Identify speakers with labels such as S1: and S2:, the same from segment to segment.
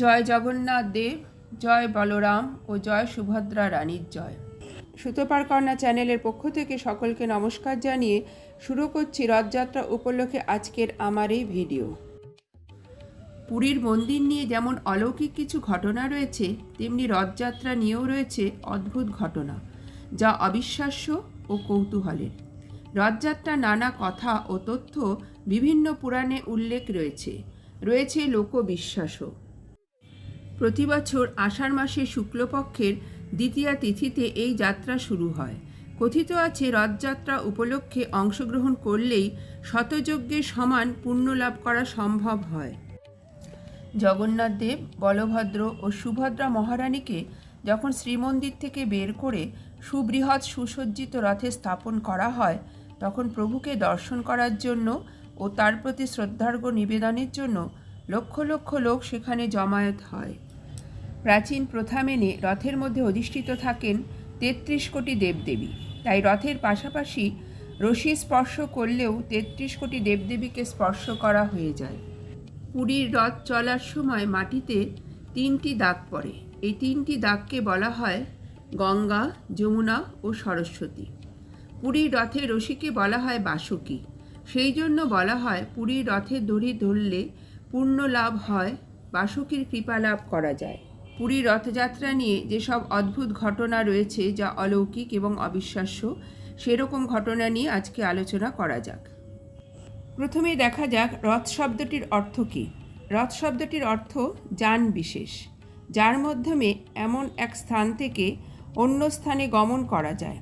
S1: জয় জগন্নাথ দেব, জয় বলরাম ও জয় সুভদ্রা রানীর জয়। সুতোপার কন্যা চ্যানেলের পক্ষ থেকে সকলকে নমস্কার জানিয়ে শুরু করছি রথযাত্রা উপলক্ষে আজকের আমার এই ভিডিও। পুরীর মন্দির নিয়ে যেমন অলৌকিক কিছু ঘটনা রয়েছে, তেমনি রথযাত্রা নিয়েও রয়েছে অদ্ভুত ঘটনা, যা অবিশ্বাস্য ও কৌতূহলের। রথযাত্রা নানা কথা ও তথ্য বিভিন্ন পুরাণে উল্লেখ রয়েছে। রয়েছে লোকবিশ্বাসও। প্রতি বছর আষাঢ় মাসে শুক্লপক্ষের দ্বিতীয়া তিথিতে এই যাত্রা শুরু হয়। কথিত আছে, রথযাত্রা উপলক্ষে অংশগ্রহণ করলেই শতযজ্ঞের সমান পুণ্য লাভ করা সম্ভব হয়। জগন্নাথ দেব, বলভদ্র ও সুভদ্রা মহারানীকে যখন শ্রীমন্দির থেকে বের করে সুবৃহৎ সুসজ্জিত রথে স্থাপন করা হয়, তখন প্রভুকে দর্শন করার জন্য ও তার প্রতি শ্রদ্ধার্ঘ্য নিবেদনের জন্য লক্ষ লক্ষ লোক সেখানে জমায়েত হয়। প্রাচীন প্রথা মেনে রথের মধ্যে অধিষ্ঠিত থাকেন তেত্রিশ কোটি দেবদেবী। তাই রথের পাশাপাশি রশি স্পর্শ করলেও তেত্রিশ কোটি দেবদেবীকে স্পর্শ করা হয়ে যায়। পুরীর রথ চলার সময় মাটিতে তিনটি দাগ পড়ে। এই তিনটি দাগকে বলা হয় গঙ্গা, যমুনা ও সরস্বতী। পুরীর রথের রশিকে বলা হয় বাসুকী। সেই জন্য বলা হয় পুরীর রথের দড়ি ধরলে পূর্ণ লাভ হয়, বাসুকীর কৃপা লাভ করা যায়। পুরীর রথযাত্রা নিয়ে যেসব অদ্ভুত ঘটনা রয়েছে যা অলৌকিক এবং অবিশ্বাস্য, সেরকম ঘটনা নিয়ে আজকে আলোচনা করা যাক। প্রথমে দেখা যাক রথ শব্দটির অর্থ কী। রথ শব্দটির অর্থ যান বিশেষ, যার মাধ্যমে এমন এক স্থান থেকে অন্য স্থানে গমন করা যায়।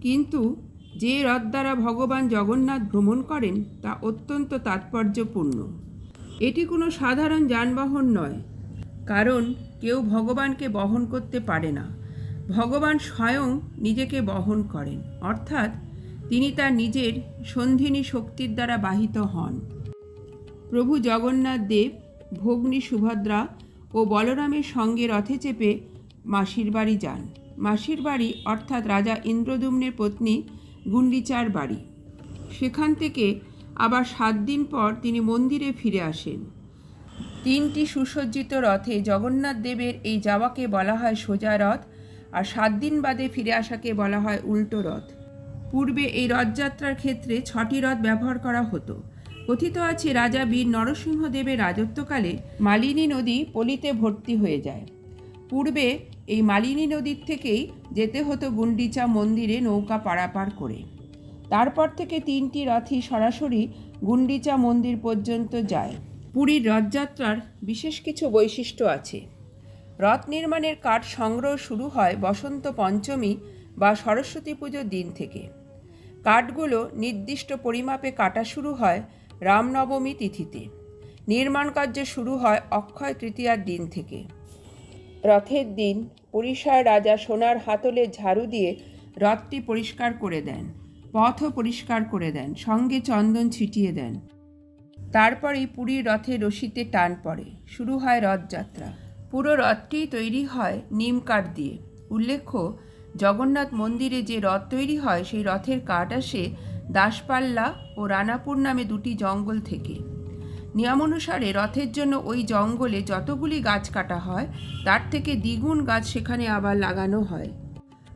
S1: কিন্তু যে রথ দ্বারা ভগবান জগন্নাথ ভ্রমণ করেন, তা অত্যন্ত তাৎপর্যপূর্ণ। এটি কোনো সাধারণ যানবাহন নয় কারণ কেউ ভগবানকে বহন করতে পারে না। ভগবান স্বয়ং নিজেকে বহন করেন, অর্থাৎ তিনি তার নিজের সন্ধিনী শক্তির দ্বারা বাহিত হন। প্রভু জগন্নাথ দেব, ভগ্নী সুভদ্রা ও বলরামের সঙ্গে রথে চেপে মাসির বাড়ি যান। মাসির বাড়ি, অর্থাৎ রাজা ইন্দ্রদুম্নের পত্নী গুন্ডিচার বাড়ি। সেখান থেকে আবার সাত দিন পর তিনি মন্দিরে ফিরে আসেন। তিনটি সুসজ্জিত রথে জগন্নাথ দেবের এই যাওয়াকে বলা হয় সোজা রথ আর সাত দিন বাদে ফিরে আসাকে বলা হয় উল্টো রথ। পূর্বে এই রথযাত্রার ক্ষেত্রে ছটি রথ ব্যবহার করা হতো। কথিত আছে রাজা বীর নরসিংহদেবের রাজত্বকালে মালিনী নদী পলিতে ভর্তি হয়ে যায়। পূর্বে এই মালিনী নদীর থেকেই যেতে হতো গুন্ডিচা মন্দিরে নৌকা পারাপার করে। তারপর থেকে তিনটি রথই সরাসরি গুন্ডিচা মন্দির পর্যন্ত যায়। পুরীর রথযাত্রার বিশেষ কিছু বৈশিষ্ট্য আছে। রথ নির্মাণের কাঠ সংগ্রহ শুরু হয় বসন্ত পঞ্চমী বা সরস্বতী পুজোর দিন থেকে। কাঠগুলো নির্দিষ্ট পরিমাপে কাটা শুরু হয় রামনবমী তিথিতে। নির্মাণ কার্য শুরু হয় অক্ষয় তৃতীয়ার দিন থেকে। রথের দিন পরিষার রাজা সোনার হাতলে ঝাড়ু দিয়ে রথটি পরিষ্কার করে দেন, পথও পরিষ্কার করে দেন, সঙ্গে চন্দন ছিটিয়ে দেন। তারপরেই পুরীর রথে রশিতে টান পড়ে। শুরু হয় রথযাত্রা। পুরো রথটি তৈরি হয় নিম কাঠ দিয়ে। উল্লেখ্য, জগন্নাথ মন্দিরে যে রথ তৈরি হয়, সেই রথের কাঠ আসে দাসপাল্লা ও রানাপুর নামে দুটি জঙ্গল থেকে। নিয়মানুসারে রথের জন্য ওই জঙ্গলে যতগুলি গাছ কাটা হয়, তার থেকে দ্বিগুণ গাছ সেখানে আবার লাগানো হয়।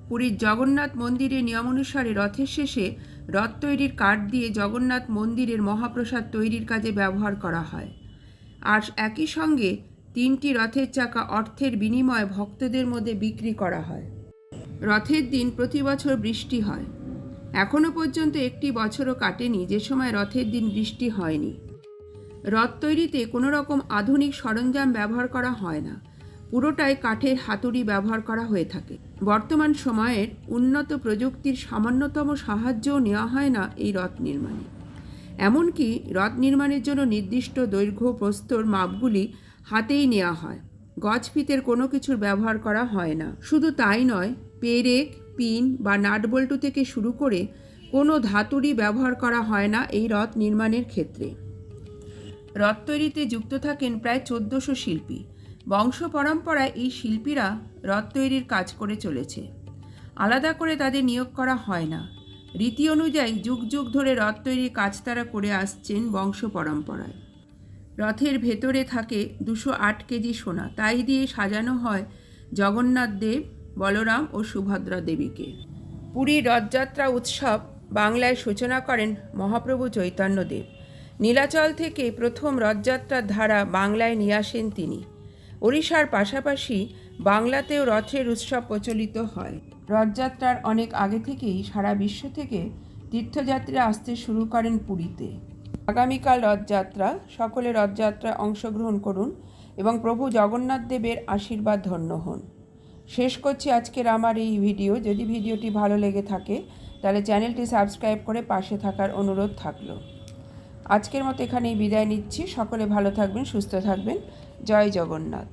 S1: পুরীর জগন্নাথ মন্দিরে নিয়মানুসারে রথের শেষে রথ তৈরির কাঠ দিয়ে জগন্নাথ মন্দিরের মহাপ্রসাদ তৈরির কাজে ব্যবহার করা হয়। আর একই সঙ্গে তিনটি রথের চাকা অর্থের বিনিময়ে ভক্তদের মধ্যে বিক্রি করা হয়। রথের দিন প্রতি বছর বৃষ্টি হয়। এখনও পর্যন্ত একটি বছরও কাটেনি, যে সময় রথের দিন বৃষ্টি হয়নি। রথ তৈরিতে কোনো রকম আধুনিক সরঞ্জাম ব্যবহার করা হয় না। পুরোটাই কাঠের হাতুড়ি ব্যবহার করা হয়ে থাকে। বর্তমান সময়ের উন্নত প্রযুক্তির সামান্যতম সাহায্যও নেওয়া হয় না এই রথ নির্মাণে। এমনকি রথ নির্মাণের জন্য নির্দিষ্ট দৈর্ঘ্য, প্রস্তর মাপগুলি হাতেই নেওয়া হয়। গজ ফিতের কোনো কিছুর ব্যবহার করা হয় না। শুধু তাই নয়, পেরেক, পিন বা নাটবল্টু থেকে শুরু করে কোনো ধাতুরই ব্যবহার করা হয় না এই রথ নির্মাণের ক্ষেত্রে। রথ তৈরিতে যুক্ত থাকেন প্রায় চোদ্দোশো শিল্পী। বংশ পরম্পরায় এই শিল্পীরা রথ তৈরির কাজ করে চলেছে। আলাদা করে তাদের নিয়োগ করা হয় না। রীতি অনুযায়ী যুগ যুগ ধরে রথ তৈরির কাজ তারা করে আসছেন বংশ পরম্পরায় রথের ভেতরে থাকে দুশো আট কেজি সোনা। তাই দিয়ে সাজানো হয় জগন্নাথ দেব, বলরাম ও সুভদ্রা দেবীকে। পুরীর রথযাত্রা উৎসব বাংলায় সূচনা করেন মহাপ্রভু চৈতন্যদেব। নীলাচল থেকে প্রথম রথযাত্রার ধারা বাংলায় নিয়ে আসেন তিনি। ওড়িশার পাশাপাশি বাংলাতেও রথের উৎসব প্রচলিত হয়। রথযাত্রার অনেক আগে থেকেই সারা বিশ্ব থেকে তীর্থযাত্রীরা আসতে শুরু করেন পুরীতে। আগামীকাল রথযাত্রা, সকলে রথযাত্রায় অংশগ্রহণ করুন এবং প্রভু জগন্নাথ দেবের আশীর্বাদ ধন্য হন। শেষ করছি আজকের আমার এই ভিডিও। যদি ভিডিওটি ভালো লেগে থাকে, তাহলে চ্যানেলটি সাবস্ক্রাইব করে পাশে থাকার অনুরোধ থাকল। আজকের মতো এখানেই বিদায় নিচ্ছি। সকলে ভালো থাকবেন, সুস্থ থাকবেন। জয় জগন্নাথ।